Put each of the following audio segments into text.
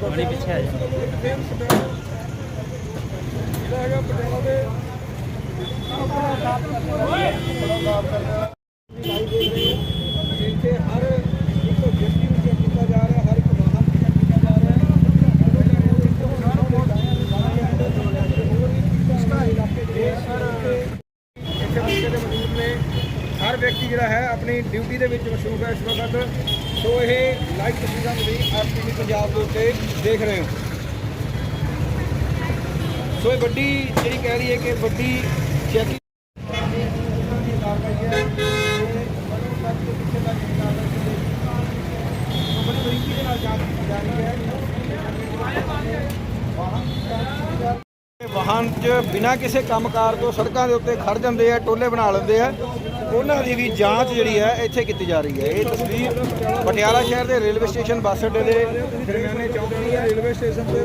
ਪਾਣੀ ਪਿੱਛੇ ਆ ਜਾ। ਇੱਥੇ ਹਰ ਇੱਕ ਵਿਅਕਤੀ ਨੂੰ ਚੈੱਕ ਕੀਤਾ ਜਾ ਰਿਹਾ ਹਰ ਇੱਕ ਵਾਹਨ ਨੂੰ ਚੈੱਕ ਕੀਤਾ ਜਾ ਰਿਹਾ ਇੱਥੇ ਮੌਕੇ ਤੇ ਮੌਜੂਦ ਨੇ। ਹਰ ਵਿਅਕਤੀ ਜਿਹੜਾ ਹੈ ਆਪਣੀ ਡਿਊਟੀ ਦੇ ਵਿੱਚ ਮਸ਼ਰੂਫ ਹੈ ਇਸ ਵਕਤ। ਸੋ ਇਹ ਲਾਈਵ ਤਸਵੀਰਾਂ ਤੁਸੀਂ ਆਰਟੀਵੀ ਪੰਜਾਬ ਦੇ ਉੱਤੇ ਦੇਖ ਰਹੇ ਹੋ। ਸੋ ਇਹ ਵੱਡੀ ਜਿਹੜੀ ਕਹਿ ਰਹੀ ਹੈ ਕਿ ਵੱਡੀ ਚੈਕਿੰਗ ਹੈ ਵਾਹਨ 'ਚ ਬਿਨਾਂ ਕਿਸੇ ਕੰਮਕਾਰ ਤੋਂ ਸੜਕਾਂ ਦੇ ਉੱਤੇ ਖੜ ਜਾਂਦੇ ਆ, ਟੋਲੇ ਬਣਾ ਲੈਂਦੇ ਆ। ਉਹਨਾਂ ਦੀ ਵੀ ਜਾਂਚ ਜਿਹੜੀ ਹੈ, ਇੱਥੇ ਕੀਤੀ ਜਾ ਰਹੀ ਹੈ। ਇਹ ਤਸਵੀਰ ਪਟਿਆਲਾ ਸ਼ਹਿਰ ਦੇ ਰੇਲਵੇ ਸਟੇਸ਼ਨ ਬੱਸ ਅੱਡੇ ਦੇ ਦਰਮਿਆਨੇ ਚੌਕ ਰੇਲਵੇ ਸਟੇਸ਼ਨ ਤੇ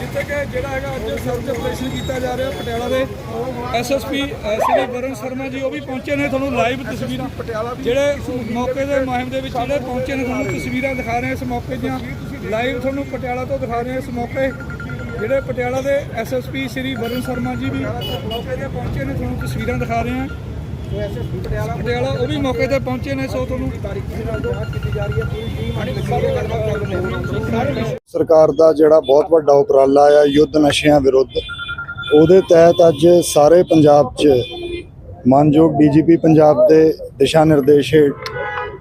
ਜਿੱਥੇ ਕਿ ਜਿਹੜਾ ਹੈਗਾ ਅੱਜ ਸਰਚ ਆਪਰੇਸ਼ਨ ਕੀਤਾ ਜਾ ਰਿਹਾ ਪਟਿਆਲਾ ਦੇ। ਐਸਐਸਪੀ ਸ੍ਰੀ ਵਰਨ ਸ਼ਰਮਾ ਜੀ, ਉਹ ਵੀ ਪਹੁੰਚੇ ਨੇ ਤੁਹਾਨੂੰ ਲਾਈਵ ਤਸਵੀਰਾਂ। ਪਟਿਆਲਾ ਜਿਹੜੇ ਮੌਕੇ ਦੇ ਮੁਹਿੰਮ ਦੇ ਵਿੱਚ ਜਿਹੜੇ ਪਹੁੰਚੇ ਨੇ, ਤੁਹਾਨੂੰ ਤਸਵੀਰਾਂ ਦਿਖਾ ਰਹੇ ਇਸ ਮੌਕੇ ਦੀਆਂ। ਲਾਈਵ ਤੁਹਾਨੂੰ ਪਟਿਆਲਾ ਤੋਂ ਦਿਖਾ ਰਹੇ ਇਸ ਮੌਕੇ। ਜਿਹੜੇ ਪਟਿਆਲਾ ਦੇ ਐਸਐਸਪੀ ਸ੍ਰੀ ਵਰਨ ਸ਼ਰਮਾ ਜੀ ਵੀ ਮੌਕੇ ਤੇ ਪਹੁੰਚੇ ਨੇ, ਤੁਹਾਨੂੰ ਤਸਵੀਰਾਂ ਦਿਖਾ ਰਹੇ ਹਾਂ। ਪਟਿਆਲਾ, ਉਹ ਵੀ ਮੌਕੇ ਤੇ ਪਹੁੰਚੇ ਨੇ ਸੋ ਤੁਹਾਨੂੰ ਸਰਕਾਰ ਦਾ ਜਿਹੜਾ ਬਹੁਤ ਵੱਡਾ ਉਪਰਾਲਾ ਆ ਯੁੱਧ ਨਸ਼ਿਆਂ ਵਿਰੁੱਧ, ਉਹਦੇ ਤਹਿਤ ਅੱਜ ਸਾਰੇ ਪੰਜਾਬ 'ਚ ਮਾਨਯੋਗ ਡੀਜੀਪੀ ਪੰਜਾਬ ਦੇ ਦਿਸ਼ਾ ਨਿਰਦੇਸ਼ ਹੇਠ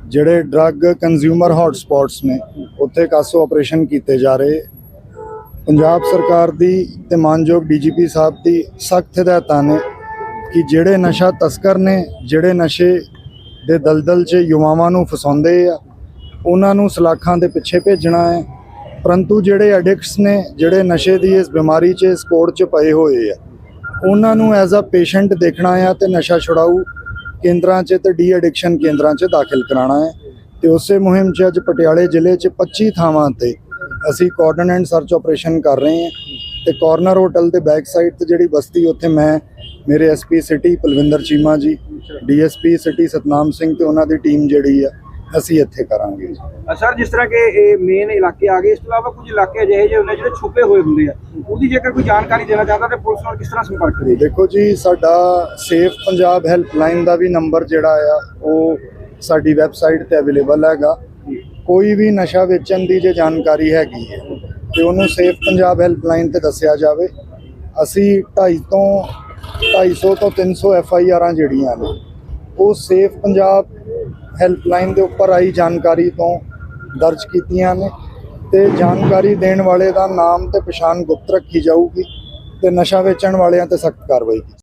ਜਿਹੜੇ ਡਰੱਗ ਕੰਜ਼ਿਊਮਰ ਹੌਟਸਪੌਟਸ ਨੇ, ਉੱਥੇ ਕਾਸੋ ਆਪਰੇਸ਼ਨ ਕੀਤੇ ਜਾ ਰਹੇ। ਪੰਜਾਬ ਸਰਕਾਰ ਦੀ ਤੇ ਮਾਨਯੋਗ ਡੀਜੀਪੀ ਸਾਹਿਬ ਦੀ ਸਖਤ ਹਦਾਇਤਾਂ ਨੇ। ਕਿ ਜਿਹੜੇ ਨਸ਼ਾ ਤਸਕਰ ਨੇ, ਜਿਹੜੇ ਨਸ਼ੇ ਦੇ ਦਲਦਲ 'ਚ ਯੁਵਾਵਾਂ ਨੂੰ ਫਸਾਉਂਦੇ ਆ, ਉਹਨਾਂ ਨੂੰ ਸਲਾਖਾਂ ਦੇ ਪਿੱਛੇ ਭੇਜਣਾ ਹੈ। ਪਰੰਤੂ ਜਿਹੜੇ ਐਡਿਕਟਸ ਨੇ, ਜਿਹੜੇ ਨਸ਼ੇ ਦੀ ਇਸ ਬਿਮਾਰੀ 'ਚ, ਇਸ ਕੋੜ 'ਚ ਪਏ ਹੋਏ ਆ, ਉਹਨਾਂ ਨੂੰ ਐਜ਼ ਅ ਪੇਸ਼ੈਂਟ ਦੇਖਣਾ ਆ ਤੇ ਨਸ਼ਾ ਛੁਡਾਊ ਕੇਂਦਰਾਂ 'ਚ ਤੇ ਡੀ ਐਡਿਕਸ਼ਨ ਕੇਂਦਰਾਂ 'ਚ ਦਾਖਲ ਕਰਾਉਣਾ ਹੈ। ਤੇ ਉਸੇ ਮੁਹਿੰਮ 'ਚ ਅੱਜ ਪਟਿਆਲੇ ਜ਼ਿਲ੍ਹੇ 'ਚ 25 ਥਾਵਾਂ ਤੇ ਅਸੀਂ ਕੋਆਰਡਨ ਸਰਚ ਆਪਰੇਸ਼ਨ ਕਰ ਰਹੇ ਹਾਂ। ਤੇ ਕਾਰਨਰ ਹੋਟਲ ਦੇ ਬੈਕ ਸਾਈਡ ਤੇ ਜਿਹੜੀ ਬਸਤੀ, ਉੱਥੇ ਮੈਂ ਮੇਰੇ ਐਸਪੀ ਸਿਟੀ ਪਲਵਿੰਦਰ ਚੀਮਾ ਜੀ ਡੀਐਸਪੀ ਸਿਟੀ ਸਤਨਾਮ ਸਿੰਘ ਤੇ ਉਹਨਾਂ ਦੀ ਟੀਮ ਜਿਹੜੀ ਆ ਅਸੀਂ ਇੱਥੇ ਕਰਾਂਗੇ ਸਰ ਜਿਸ ਤਰ੍ਹਾਂ ਕਿ ਇਹ ਮੇਨ ਇਲਾਕੇ ਆ ਗਏ ਇਸ ਤੋਂ ਇਲਾਵਾ ਕੁਝ ਇਲਾਕੇ ਅਜਿਹੇ ਜਿਹੇ ਹੁੰਦੇ ਜਿਹੜੇ ਛੁਪੇ ਹੋਏ ਹੁੰਦੇ ਆ ਉਹਦੀ ਜੇਕਰ ਕੋਈ ਜਾਣਕਾਰੀ ਦੇਣਾ ਚਾਹਦਾ ਤੇ ਪੁਲਿਸ ਨਾਲ ਕਿਸ ਤਰ੍ਹਾਂ ਸੰਪਰਕ ਕਰੇ ਦੇਖੋ ਜੀ ਸਾਡਾ ਸੇਫ ਪੰਜਾਬ ਹੈਲਪਲਾਈਨ ਦਾ ਵੀ ਨੰਬਰ ਜਿਹੜਾ ਆ ਉਹ ਸਾਡੀ ਵੈਬਸਾਈਟ ਤੇ ਅਵੇਲੇਬਲ ਹੈਗਾ। ਕੋਈ ਵੀ ਨਸ਼ਾ ਵੇਚਣ ਦੀ ਜੇ ਜਾਣਕਾਰੀ ਹੈਗੀ ਹੈ ਤੇ ਉਹਨੂੰ ਸੇਫ ਪੰਜਾਬ ਹੈਲਪਲਾਈਨ ਤੇ ਦੱਸਿਆ ਜਾਵੇ। ਅਸੀਂ 250 ਤੋਂ 250 ਤੋਂ 300 ਐਫ ਆਈ ਆਰਾਂ ਜਿਹੜੀਆਂ ਨੇ, ਉਹ ਸੇਫ ਪੰਜਾਬ ਹੈਲਪਲਾਈਨ ਦੇ ਉੱਪਰ ਆਈ ਜਾਣਕਾਰੀ ਤੋਂ ਦਰਜ ਕੀਤੀਆਂ ਨੇ ਤੇ ਜਾਣਕਾਰੀ ਦੇਣ ਵਾਲੇ ਦਾ ਨਾਮ ਤੇ ਪਛਾਣ ਗੁਪਤ ਰੱਖੀ ਜਾਊਗੀ ਤੇ ਨਸ਼ਾ ਵੇਚਣ ਵਾਲਿਆਂ ਤੇ ਸਖਤ ਕਾਰਵਾਈ ਕੀਤੀ